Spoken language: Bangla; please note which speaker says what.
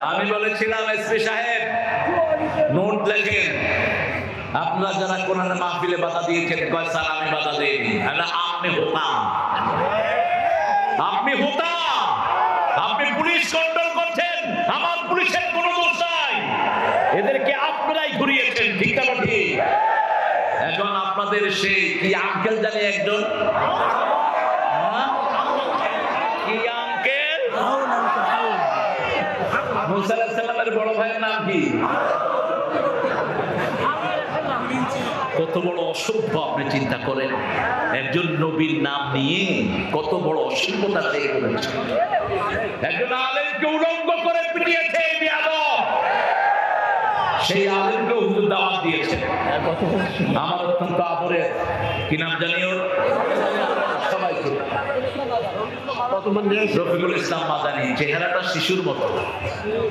Speaker 1: আমি বলেছিলাম এসপি সাহেব, নোট লেখেন। আপনারা যারা কোরআন মাহফিলে বাধা দিয়েছেন, কয় স্যার, আমি বাধা দিইনি। আপনি হতাম। আপনি হতাম। আপনি পুলিশ কন্ট্রোল করছেন। আমার পুলিশের কোনো দোষ নাই। এদেরকে আপনারাই ঘুরিয়েছেন, ঠিক না, ঠিক? এখন আপনাদের সেই কি আঙ্কেল জানি একজন হ্যাঁ? কি আঙ্কেল বড় ভাইয়ের নাম কি? কত বড় অসভ্য আপনি চিন্তা করেন। একজন নবীর নাম নিয়ে কত বড় অসভ্যতা একজন আলেমকে উলঙ্গ করে পিটিয়েছে সেই আলেমকে দাওয়াত দিয়েছে। আমার অত্যন্ত আদরে কি নাম জানি ওর? সবাইকে রফিকুল ইসলাম মাদানি চেহারাটা শিশুর মতো।